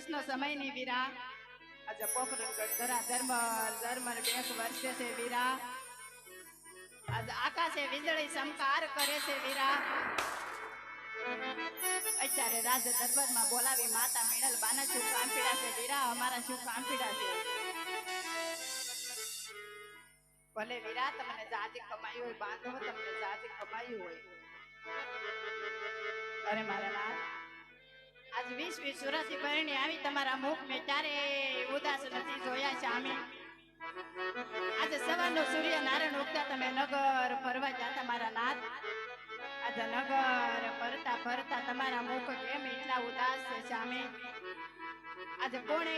સમયની વીરા. આજે પોખરણ ધરા ધર્મ ધર્મ બેક વર્ષે છે વીરા. આજે આકાશે વીજળી સમકાર કરે છે વીરા. અત્યારે રાજ દરબારમાં બોલાવી માતા મીણલ બાના શું કામ પીડા છે વીરા, અમારા શું કામ પીડા છે? ભલે વીરા, તમને જાતિ કમાયું હોય, બાંધો, તમને જાતિ કમાયું હોય. અરે મારા વીસ વીસ વર્ષથી પરણી આવી તમારા મુખ મેં ક્યારે ઉદાસ નથી જોયા સામે આજે સવારનો સૂર્ય નારાયણ ઉગતા તમે નગર ફરવા જતા મારા નાથ. આજે નગર ફરતા ફરતા તમારા મુખ કેમ એટલા ઉદાસ છે સામે આજે કોણે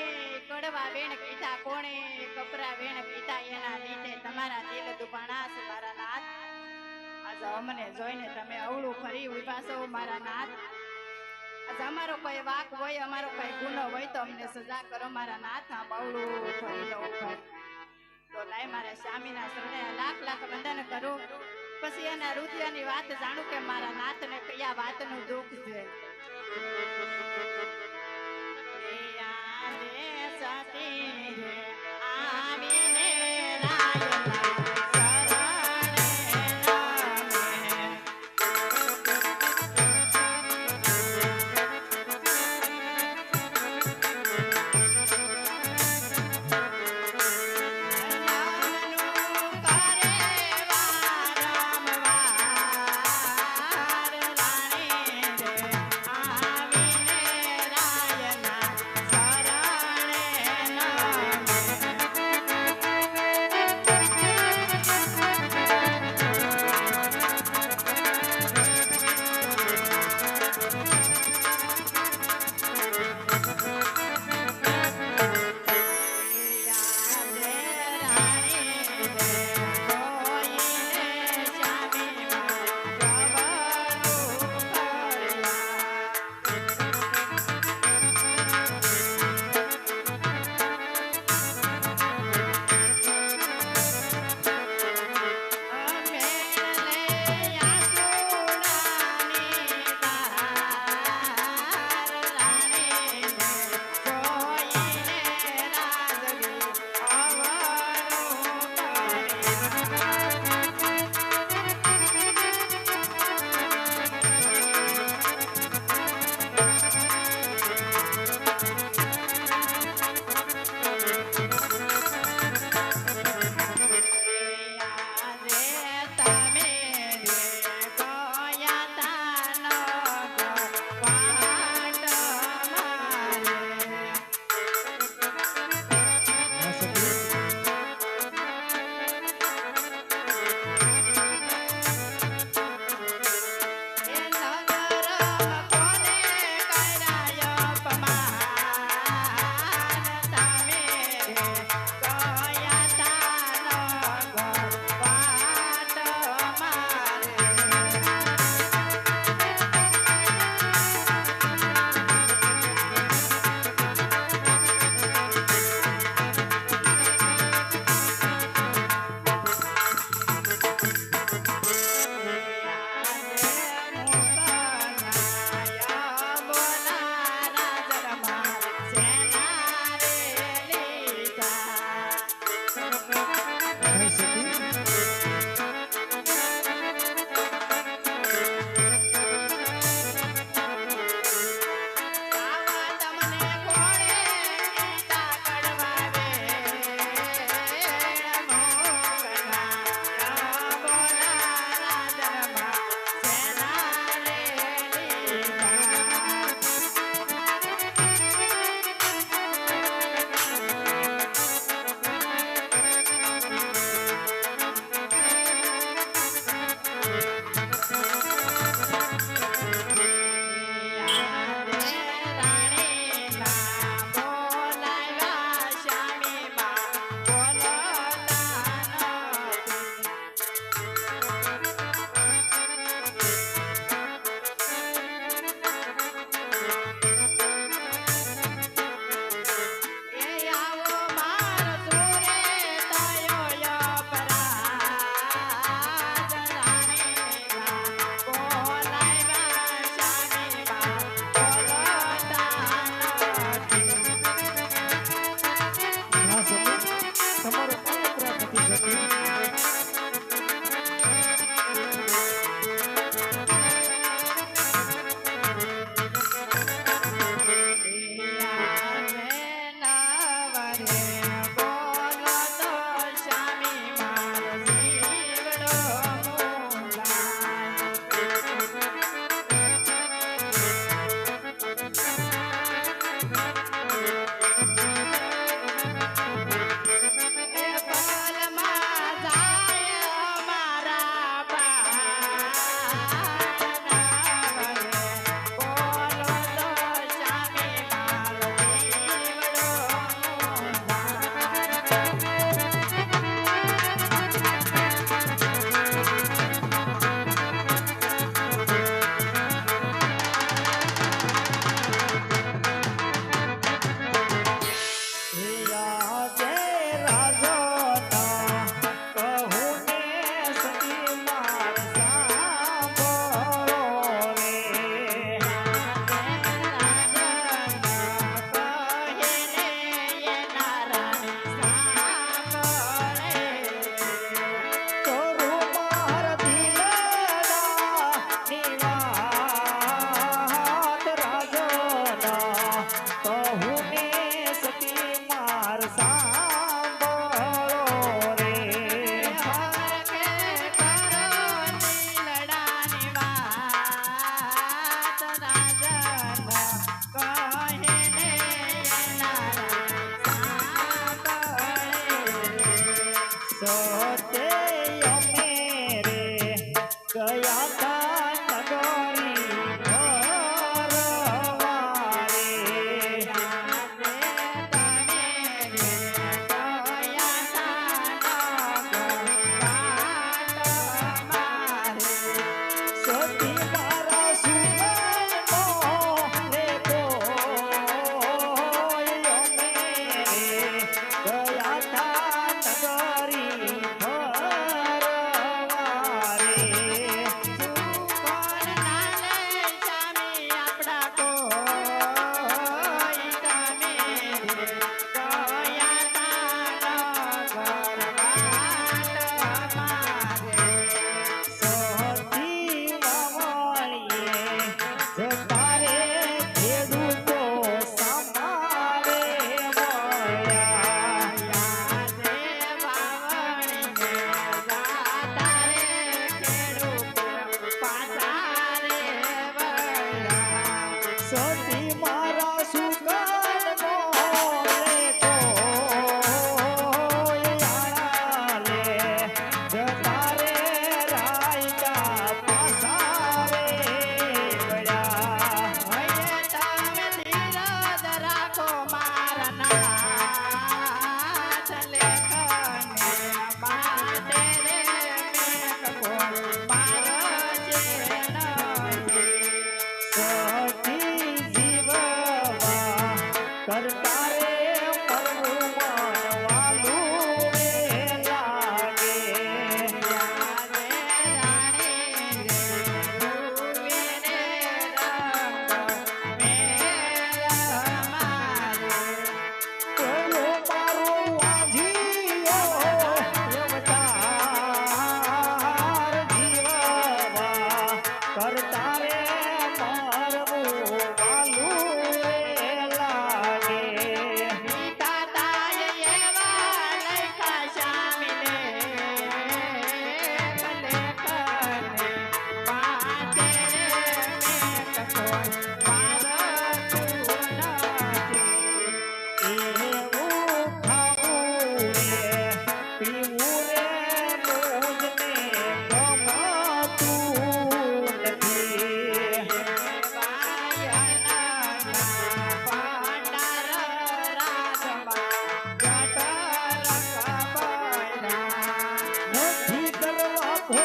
કડવા વેણ કીધા કોણે કપરા વેણ કીધા એના લીધે તમારા દિલ દુભાણા છે મારા નાથ. આજે અમને જોઈને તમે અવળું ફરી ઊભા છો, મારા નાથ. અમારો કોઈ વાક હોય, અમારો કોઈ ગુનો હોય તો અમને સજા કરો. મારા નાથ બવડું લો તો લાય મારા સ્વામીના શરણે લાખ લાખ વંદન કરું. પછી એના રુદ્રની વાત જાણું કે મારા નાથને કયા વાતનું દુઃખ છે.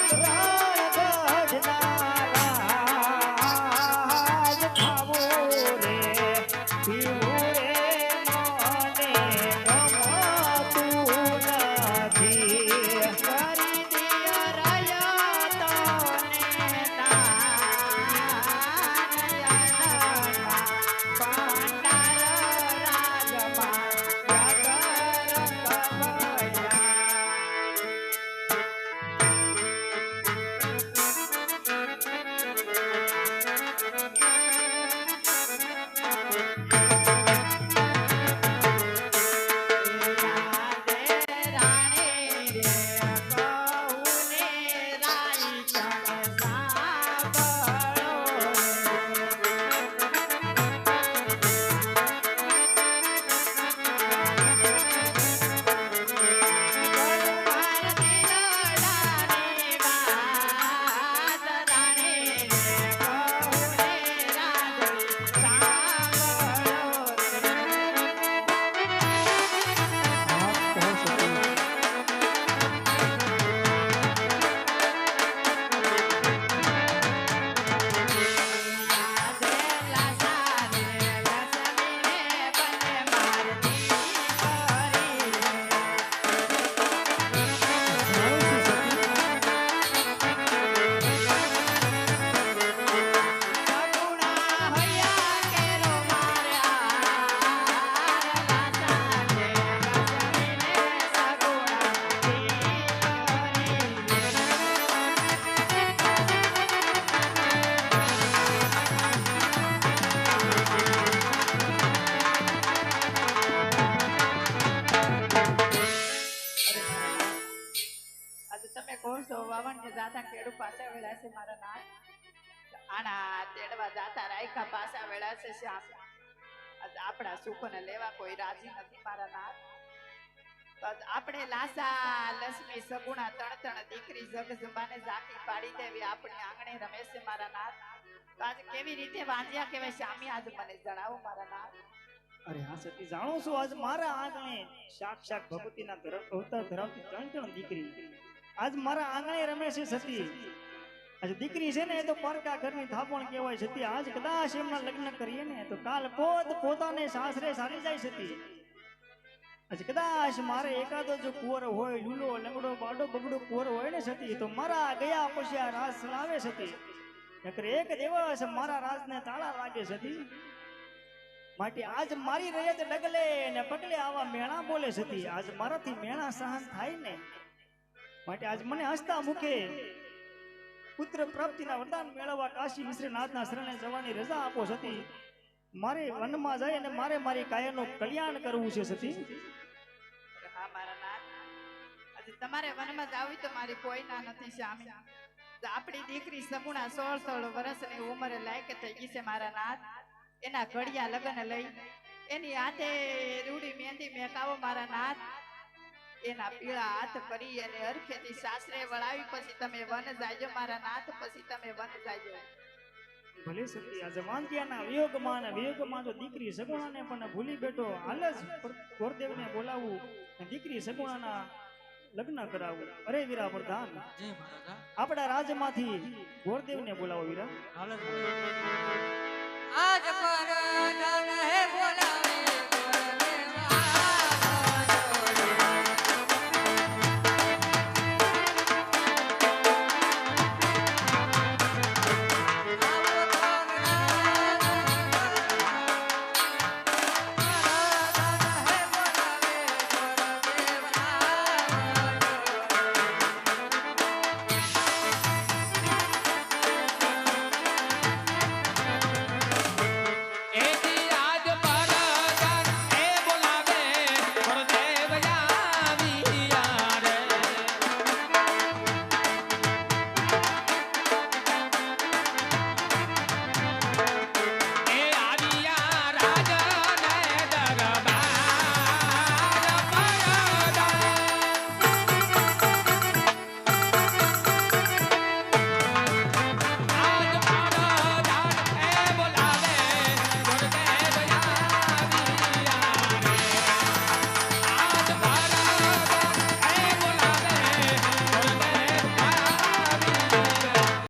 કરવા તમે છો કે જાતા ખેડૂ પાસે વેળા છે મારા નાથ? આણા તેડવા જાતા રાયકા પાસા વેળા છે શ્યામ. આપણા સુખોને લેવા કોઈ રાજી નથી મારા નાથ. આપણે લાસા લક્ષ્મી સગુણા ત્રણ ત્રણ દીકરી જગજંબાને ઝાંકી પાડી દેવી આપણી આંગણે રમે મારા નાથ. તો આજે કેવી રીતે વાંજ્યા કેવાય શામી આજ મને જણાવો મારા નાથ. અરે હા સતી, જાણો છું આજ મારા આંગણે સાક્ષાત ભગવતીના ધરમ ધરાવતી ત્રણ ત્રણ દીકરી. આજ મારા આંગણે રમે છે સતી. આજે દીકરી છે ને એ તો પારકા ઘરની થાપણ કહેવાય સતી. આજ કદાચ એમના લગ્ન કરીએ ને તો કાલ પોત પોતાને સાસરે સારી જાય સતી. આજે કદાચ મારે એકાદો જો કુંવર હોય, લૂલો, લંગડો બાડો બગડો કુંવર હોય ને સતી, તો મારા ગયા પછી આ રાસ ચલાવે સતી. નકર એક દિવસ મારા રાજને તાળા લાગે સતી. માટે આજ મારી રયત ડગલે ને પગલે આવા મેણા બોલે સતી. આજ મારાથી મેણા સહન થાય ને. માટે આજ મને હસતા મૂકે. પુત્ર પ્રાપ્તિના વરદાન મેળવવા કાશી મિશ્રનાથના શરણે જવાની રજા આપો સતી. મારે વનમાં જઈ અને મારે મારી કાયાનું કલ્યાણ કરવું છે સતી. તમારે વનમાં જાવી તો મારી કોઈ ના નથી શામી આપણી દીકરી સમુણા સોળ સોળ વર્ષની ઉંમરે લાયક થઈ ગઈ છે, મારા નાથ. એના ઘડિયા લગ્ન લઈ. એની હાથે રૂડી મહેંદી મેકાવો મારા નાથ. એના પીળા હાથ કરી અને હરખેથી સાસરે વળાવી પછી તમે વન જાજો મારા નાથ પછી તમે વન જાજો. ભલે સતી આ જમાનતિયાના વિયોગમાં અને વિયોગમાં જો દીકરી સગુણાને પણ ભૂલી બેઠો. હાલ જ ગોરદેવને બોલાવું દીકરી સગુણાના લગ્ન કરાવું. અરે વીરા પ્રધાન જય મહારાજા. આપણા રાજમાંથી ગોરદેવને બોલાવો વીરા. હાલ જ આજ પર હે બોલાવે.